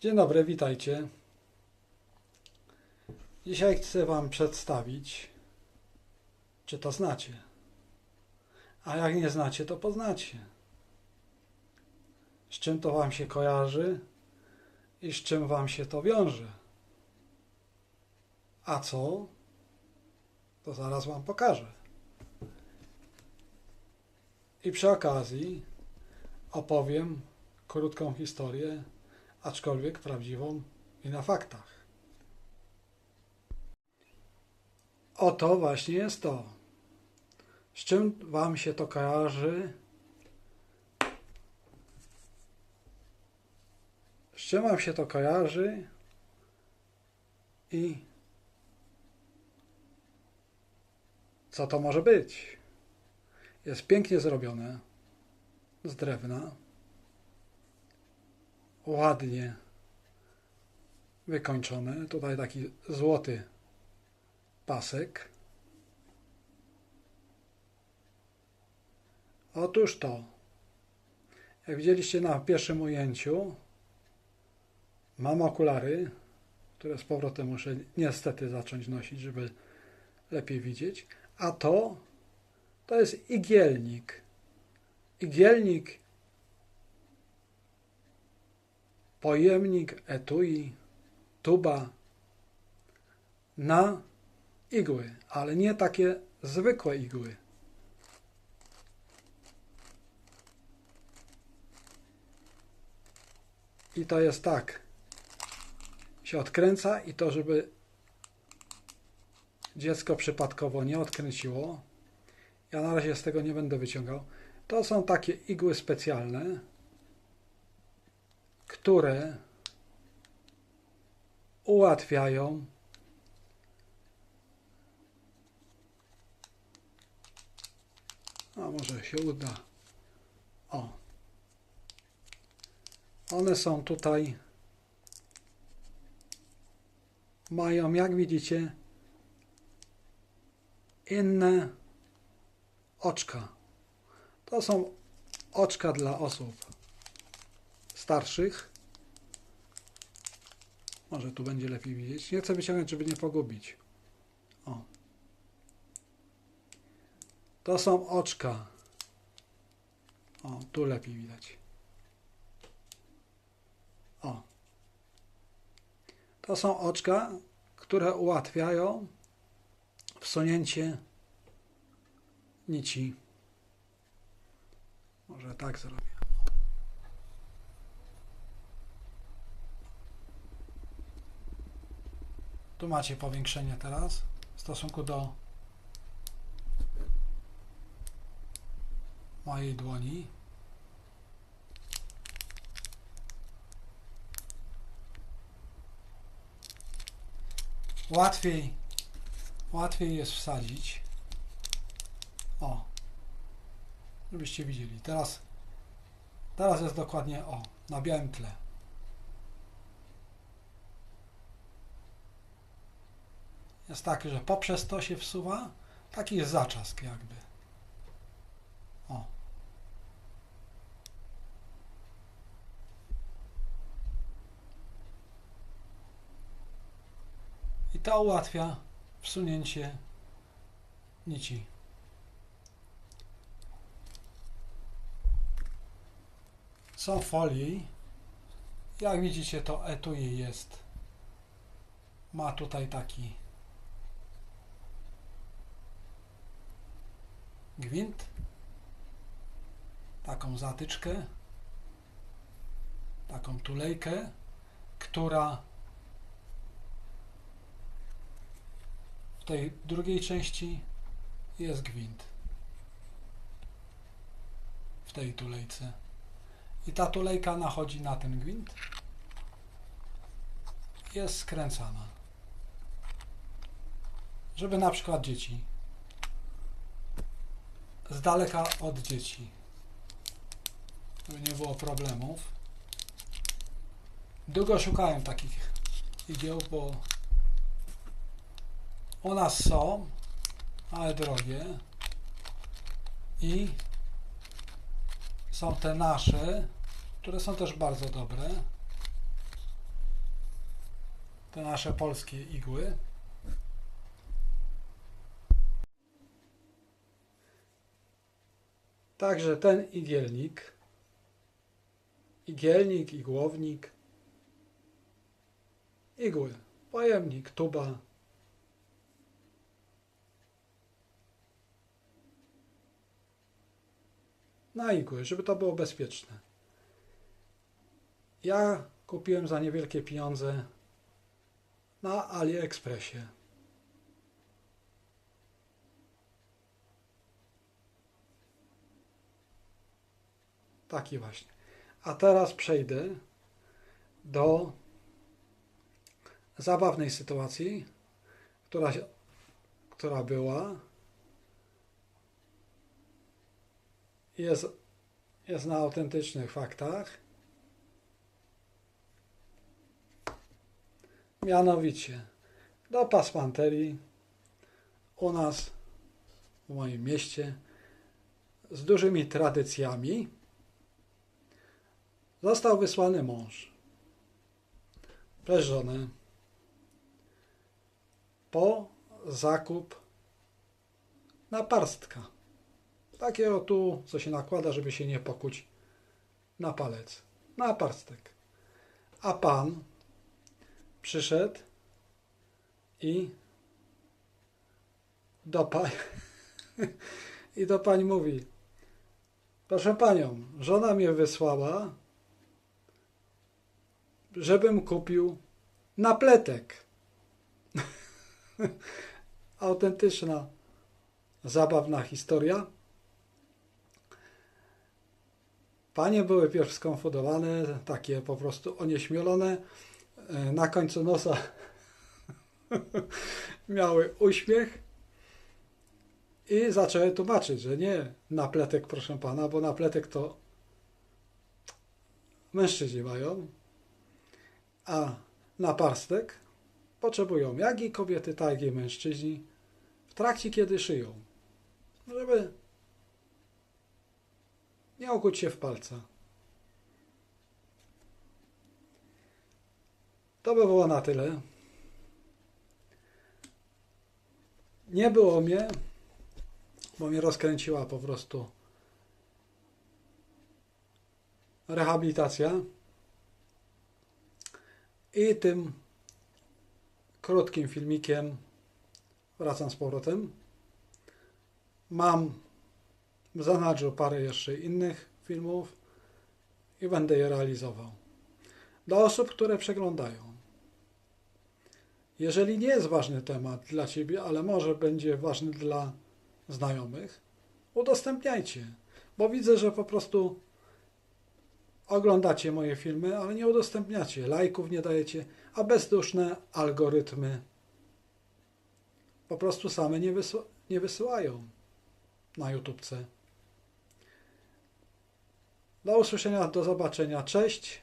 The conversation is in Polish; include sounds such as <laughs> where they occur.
Dzień dobry, witajcie. Dzisiaj chcę Wam przedstawić, czy to znacie. A jak nie znacie, to poznacie. Z czym to Wam się kojarzy i z czym Wam się to wiąże. A co? To zaraz Wam pokażę. I przy okazji opowiem krótką historię aczkolwiek prawdziwą i na faktach. Oto właśnie jest to. Z czym Wam się to kojarzy? Z czym Wam się to kojarzy? I co to może być? Jest pięknie zrobione z drewna ładnie wykończone. Tutaj taki złoty pasek. Otóż to, jak widzieliście na pierwszym ujęciu, mam okulary, które z powrotem muszę niestety zacząć nosić, żeby lepiej widzieć. A to, to jest igielnik. Igielnik pojemnik, etui, tuba na igły, ale nie takie zwykłe igły. I to jest tak. Się odkręca i to, żeby dziecko przypadkowo nie odkręciło. Ja na razie z tego nie będę wyciągał. To są takie igły specjalne które ułatwiają a może się uda? O. One są tutaj. Mają jak widzicie inne oczka. To są oczka dla osób starszych. Może tu będzie lepiej widzieć. Nie chcę wyciągnąć, żeby nie pogubić. O. To są oczka. O, tu lepiej widać. O. To są oczka, które ułatwiają wsunięcie nici. Może tak zrobię. Tu macie powiększenie teraz w stosunku do mojej dłoni. Łatwiej, łatwiej jest wsadzić. O, żebyście widzieli. Teraz, teraz jest dokładnie o, na białym tle. Jest taki, że poprzez to się wsuwa, taki jest zaczask jakby. O. I to ułatwia wsunięcie nici. Są folii. Jak widzicie to etui jest. Ma tutaj taki gwint, taką zatyczkę, taką tulejkę, która w tej drugiej części jest gwint w tej tulejce. I ta tulejka nachodzi na ten gwint. Jest skręcana. Żeby na przykład dzieci z daleka od dzieci. Żeby nie było problemów. Długo szukałem takich igieł, bo u nas są, ale drogie. I są te nasze, które są też bardzo dobre. te nasze polskie igły. Także ten igielnik, igielnik, igłownik, igły, pojemnik, tuba. Na igły, żeby to było bezpieczne. Ja kupiłem za niewielkie pieniądze na AliExpressie. Taki właśnie. A teraz przejdę do zabawnej sytuacji, która, która była. Jest, jest na autentycznych faktach. Mianowicie do pasmanterii u nas w moim mieście z dużymi tradycjami został wysłany mąż przez żonę po zakup naparstka. Takiego tu, co się nakłada, żeby się nie pokuć na palec. Naparstek. A pan przyszedł i do pań <laughs> i do pań mówi proszę panią, żona mnie wysłała żebym kupił napletek. <laughs> Autentyczna, zabawna historia. Panie były pierw skonfudowane, takie po prostu onieśmielone. E, Na końcu nosa <laughs> miały uśmiech i zaczęły tłumaczyć, że nie napletek, proszę pana, bo napletek to mężczyźni mają, a naparstek potrzebują jak i kobiety, tak i mężczyźni w trakcie, kiedy szyją, żeby nie okuć się w palca. To by było na tyle. Nie było mnie, bo mnie rozkręciła po prostu rehabilitacja. I tym krótkim filmikiem wracam z powrotem. Mam w zanadrzu parę jeszcze innych filmów i będę je realizował. Dla osób, które przeglądają. Jeżeli nie jest ważny temat dla Ciebie, ale może będzie ważny dla znajomych, udostępniajcie, bo widzę, że po prostu oglądacie moje filmy, ale nie udostępniacie, lajków nie dajecie, a bezduszne algorytmy po prostu same nie, nie wysyłają na YouTubce. Do usłyszenia, do zobaczenia. Cześć.